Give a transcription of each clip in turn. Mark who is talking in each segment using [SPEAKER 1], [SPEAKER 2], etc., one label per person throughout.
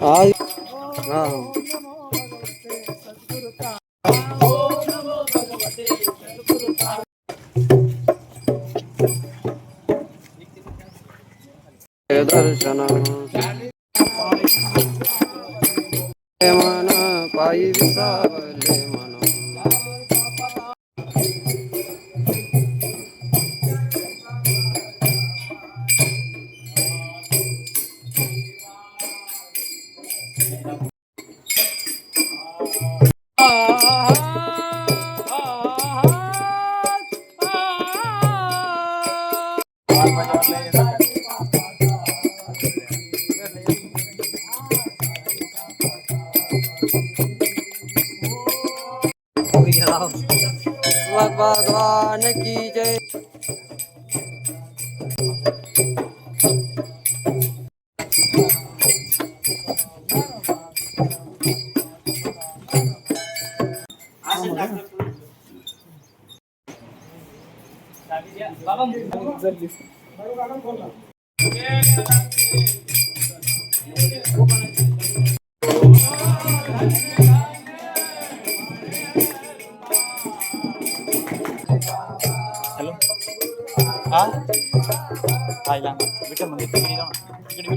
[SPEAKER 1] आज हा दर्शन मन भगवान की जय
[SPEAKER 2] हॅलो हा आईला विठ्ठल मंदिर तिकडे जाऊ ना. तिकडे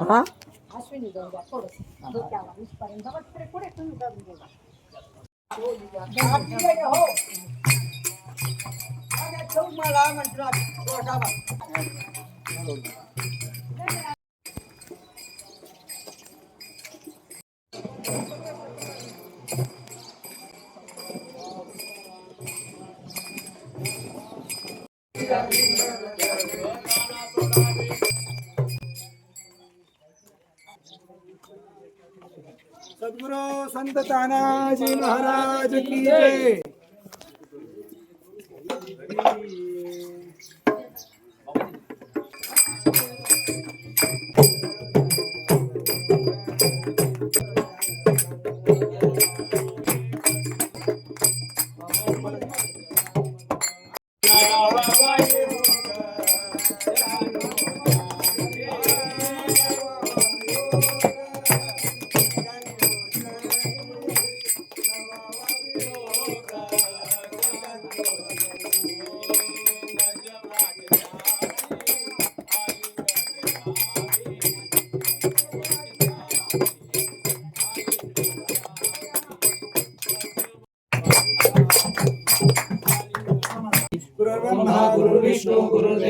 [SPEAKER 2] हा?
[SPEAKER 3] अश्विनी जाऊन द्या थोडंसं डोक्याला इथपर्यंत वस्त्रे पुढे तुम्ही करून घ्या
[SPEAKER 4] सद्गुरु संत तानाजी महाराज की जय। गुरुर्ब्रह्मा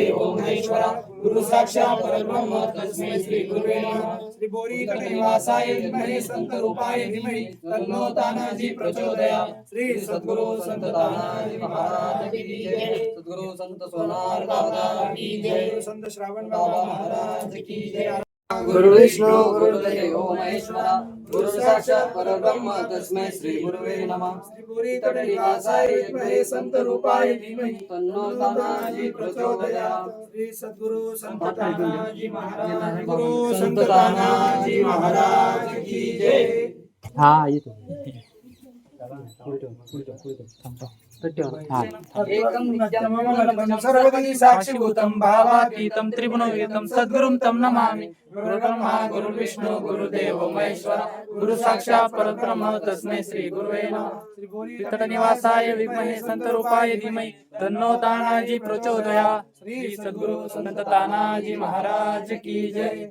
[SPEAKER 4] गुरुर्विष्णू गुरुर्देवो महेश्वरा। गुरु साक्षात् परब्रह्म। तस्मै श्री गुरुवे नमः। श्री बोरी कटनिवासाय विद्महे संत रूपाय धीमहि। तन्नो तानाजी प्रचोदयात् श्री सद्गुरु संत तानाजी महाराज की जय। सद्गुरु संत सोनार दादा की जय। गुरु संत श्रावण बाबा महाराज की जय।
[SPEAKER 1] गुरु विष्णु गुरुदेव महेश्वरा। गुरु साक्षात परब्रह्म तस्मै श्री गुरुवे नमः।
[SPEAKER 4] श्री बोरी विद्महे संत रूपाय धीमहि।
[SPEAKER 1] तन्नो तानाजी प्रचोदयात्।
[SPEAKER 4] श्री सद्गुरु संत तानाजी महाराज गुरु संत तानाजी महाराज की जय।
[SPEAKER 2] हा येतो हा
[SPEAKER 4] सर्वदी साक्षीभूतं
[SPEAKER 2] भावातीतं त्रिगुणविहितं सद्गुरुं तं नमामि। गुरुर्ब्रह्मा गुरुर्विष्णु गुरुदेवो महेश्वरा। गुरु साक्षात् परब्रह्म तस्मै श्री गुरुवे नमः। निवासाय विद्महे संतरूपाय धीमहि। तन्नो तानाजी प्रचोदयात् श्री सद्गुरु संत तानाजी महाराज की जय।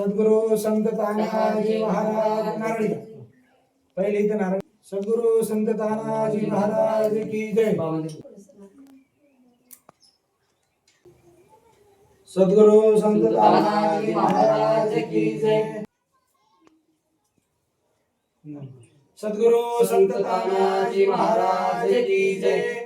[SPEAKER 4] सद्गुरु संत तानाजी महाराज नारळी पहिले इथं नारळ. सद्गुरु संत तानाजी महाराज की जय. सद्गुरु संत तानाजी महाराज की जय. सद्गुरु संत तानाजी महाराज की जय.